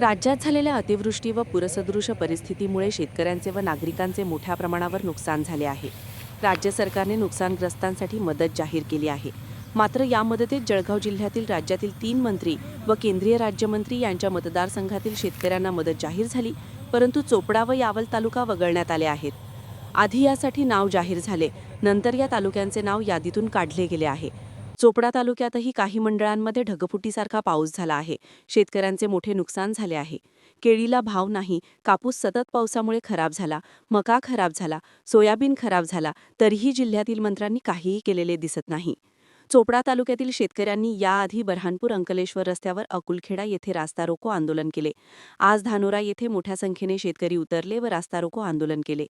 राज्यात झालेल्या अतिवृष्टी व पुरसदृश परिस्थितीमुळे शेतकऱ्यांचे व नागरिकांचे मोठ्या प्रमाणावर नुकसान झाले आहे. राज्य सरकारने नुकसानग्रस्तांसाठी मदत जाहीर केली आहे. मात्र या मदतीत जळगाव जिल्ह्यातील राज्यातील तीन मंत्री व केंद्रीय राज्यमंत्री यांच्या मतदारसंघातील शेतकऱ्यांना मदत जाहीर झाली परंतु चोपडा व यावल तालुका वगळण्यात आले आहेत. आधी यासाठी नाव जाहीर झाले नंतर या तालुक्यांचे नाव यादीतून काढले गेले आहे. चोपडा तालुक्यातही काही मंडळांमध्ये ढगफुटीसारखा पाऊस झाला आहे. शेतकऱ्यांचे मोठे नुकसान झाले आहे. केळीला भाव नाही. कापूस सतत पावसामुळे खराब झाला. मका खराब झाला. सोयाबीन खराब झाला. तरीही जिल्ह्यातील मंत्र्यांनी काहीही केलेले दिसत नाही. चोपडा तालुक्यातील शेतकऱ्यांनी याआधी बरहानपूर अंकलेश्वर रस्त्यावर अकुलखेडा येथे रास्ता रोको आंदोलन केले. आज धानोरा येथे मोठ्या संख्येने शेतकरी उतरले व रास्ता रोको आंदोलन केले.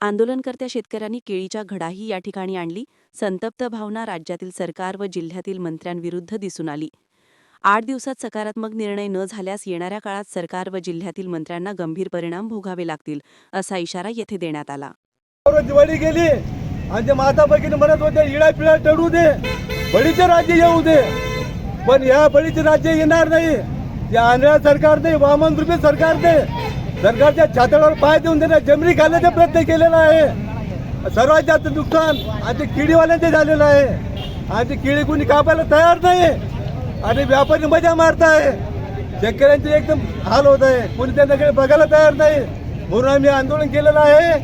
आंदोलनकर्त्या शेतकऱ्यांनी केळीच्या घडाही या ठिकाणी आणली. संतप्त भावना राज्यातील सरकार व जिल्ह्यातील मंत्र्यांविरुद्ध दिसून आली. आठ दिवसात सकारात्मक निर्णय न झाल्यास येणाऱ्या काळात सरकार व जिल्ह्यातील मंत्र्यांना गंभीर परिणाम भोगावे लागतील असा इशारा येथे देण्यात आला. दिवाळी गेली आणि माता भगिनी म्हणत होते इडा पिळा टळू दे बळीचे राज्य येऊ दे. पण या बळीचे राज्य येणार नाही. या आंध्र नाही वामन सरकार दे. सरकारच्या छाताडावर पाय देऊन देण्या जमिनी घालण्याचा प्रयत्न केलेला आहे. सर्वात जास्त नुकसान आणि ते किडीवाल्यांचे झालेलं आहे. आणि ते किडी कुणी कापायला तयार नाही आणि व्यापारी मजा मारत आहे शेतकऱ्यांचे एकदम हाल होत आहे. कोणी त्यांच्याकडे बघायला तयार नाही. म्हणून आम्ही आंदोलन केलेलं आहे.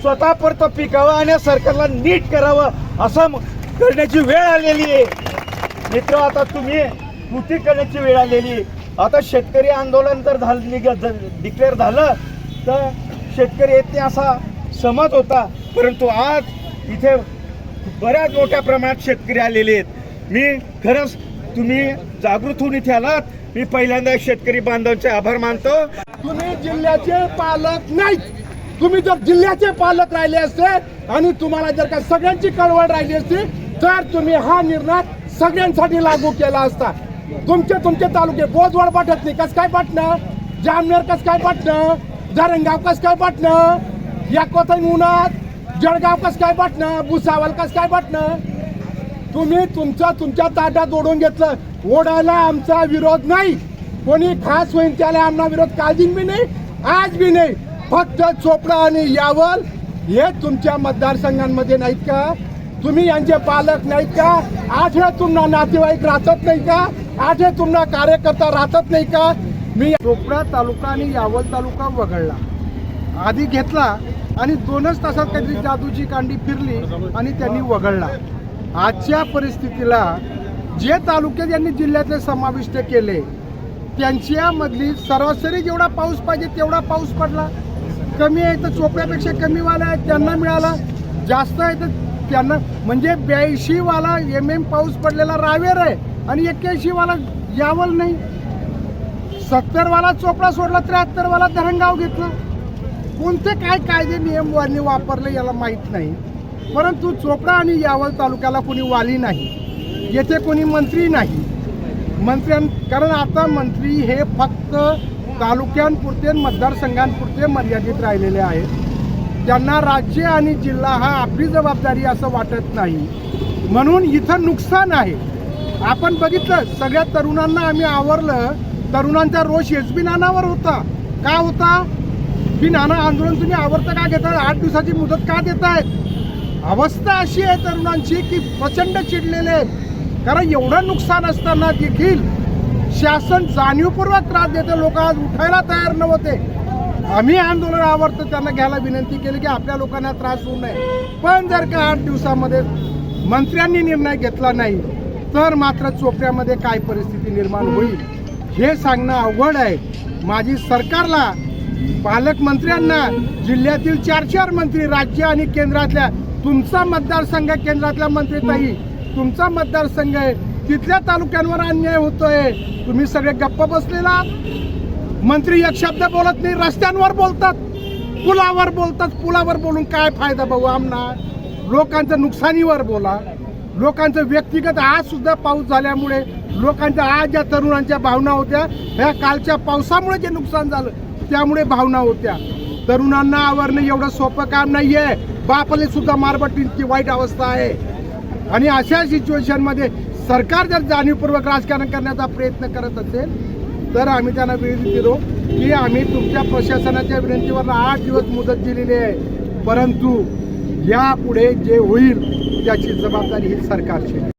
स्वतः परत पिकावं आणि सरकारला नीट करावं असं करण्याची वेळ आलेली आहे. मित्र आता तुम्ही कृती करण्याची वेळ आलेली आहे. आता शेतकरी आंदोलन जर झालं डिक्लेअर झालं तर शेतकरी येते असा समज होता. परंतु आज इथे बऱ्याच मोठ्या प्रमाणात शेतकरी आलेले आहेत. मी खरंच तुम्ही जागृत होऊन इथे आलात. मी पहिल्यांदा शेतकरी बांधवांचे आभार मानतो. तुम्ही जिल्ह्याचे पालक नाही तुम्ही जर जिल्ह्याचे पालक राहिले असते आणि तुम्हाला जर का सगळ्यांची कळवळ राहिली असती तर तुम्ही हा निर्णय सगळ्यांसाठी लागू केला असता. तुमचे तुमचे तालुके बोजवड पाठत नाही. कस काय पाठणं? जामनेर कस काय पाठणं? धरणगाव कस काय पाठणं? या उन्हात जळगाव कस काय पाठणं? भुसावल कस काय पाठणं? तुम्ही तुमचं तुमच्या ताटात ओढून घेतलं. ओढायला आमचा विरोध नाही. कोणी खास होईल त्याला आमना विरोध काळजी बी नाही आज बी नाही. फक्त चोपडा आणि यावल हे तुमच्या मतदारसंघांमध्ये नाहीत का? तुम्ही यांचे पालक नाहीत का? आठवे तुम्हाला नातेवाईक राहतच नाही का? आठवे तुम्हाला कार्यकर्ता राहतच नाही का? मी चोपडा तालुका आणि यावल तालुका वगळला. आधी घेतला आणि दोनच तासात काहीतरी जादूची कांडी फिरली आणि त्यांनी वगळला. आजच्या परिस्थितीला जे तालुके यांनी जिल्ह्यातले समाविष्ट केले त्यांच्यामधली सरासरी जेवढा पाऊस पाहिजे तेवढा पाऊस पडला. कमी आहे तर चोपड्यापेक्षा कमी वाला आहे त्यांना मिळाला. जास्त आहे तर त्यांना म्हणजे ब्याऐंशीवाला एम एम पाऊस पडलेला रावेर आहे. आणि एक्क्याऐंशी वाला यावल नाही. सत्तर वाला चोपडा सोडला त्र्याहत्तर वाला धरणगाव घेतलं. कोणते काय कायदे नियम वाली वापरले याला माहीत नाही. परंतु चोपडा आणि यावल तालुक्याला कोणी वाली नाही. येथे कोणी मंत्री नाही. मंत्र्यां कारण आता मंत्री हे फक्त तालुक्यांपुरते मतदारसंघांपुरते मर्यादित राहिलेले आहेत. त्यांना राज्य आणि जिल्हा हा आपली जबाबदारी असं वाटत नाही. म्हणून इथं नुकसान आहे. आपण बघितलं सगळ्या तरुणांना आम्ही आवरलं. तरुणांचा रोष एस बी नानावर होता. का होता? की नाना आंदोलन तुम्ही आवडतं का घेताय? आठ दिवसाची मुदत का देतायत? अवस्था अशी आहे तरुणांची की प्रचंड चिडलेले आहेत. कारण एवढं नुकसान असताना देखील शासन जाणीवपूर्वक त्रास देते. लोक आज उठायला तयार नव्हते. आम्ही आंदोलन आवडतं त्यांना घ्यायला विनंती केली की आपल्या लोकांना त्रास होऊ नये. पण जर का आठ दिवसामध्ये मंत्र्यांनी निर्णय घेतला नाही तर मात्र चोपड्यामध्ये काय परिस्थिती निर्माण होईल हे सांगणं अवघड आहे. माझी सरकारला पालकमंत्र्यांना जिल्ह्यातील चार चार मंत्री राज्य आणि केंद्रातल्या तुमचा मतदारसंघ केंद्रातल्या मंत्रीताई तुमचा मतदारसंघ आहे. तिथल्या तालुक्यांवर अन्याय होतोय. तुम्ही सगळे गप्प बसलेला मंत्री एक शब्द बोलत नाही रस्त्यांवर बोलतात. पुलावर बोलतात. पुलावर बोलून काय फायदा भाऊ आमना? लोकांच्या नुकसानीवर बोला. लोकांचं व्यक्तिगत आज सुद्धा पाऊस झाल्यामुळे लोकांच्या आज ज्या तरुणांच्या भावना होत्या ह्या कालच्या पावसामुळे जे नुकसान झालं त्यामुळे भावना होत्या. तरुणांना आवरणं एवढं सोपं काम नाहीये. बापाले सुद्धा मारबटींची वाईट अवस्था आहे. आणि अशा सिच्युएशनमध्ये सरकार जर जाणीवपूर्वक राजकारण करण्याचा प्रयत्न करत असेल तर आम्ही त्यांना विनंती दिलो की आम्ही तुमच्या प्रशासनाच्या विनंतीवर आठ दिवस मुदत दिलेली आहे. परंतु यापुढे जे होईल याची जबाबदारी ही सरकारची आहे.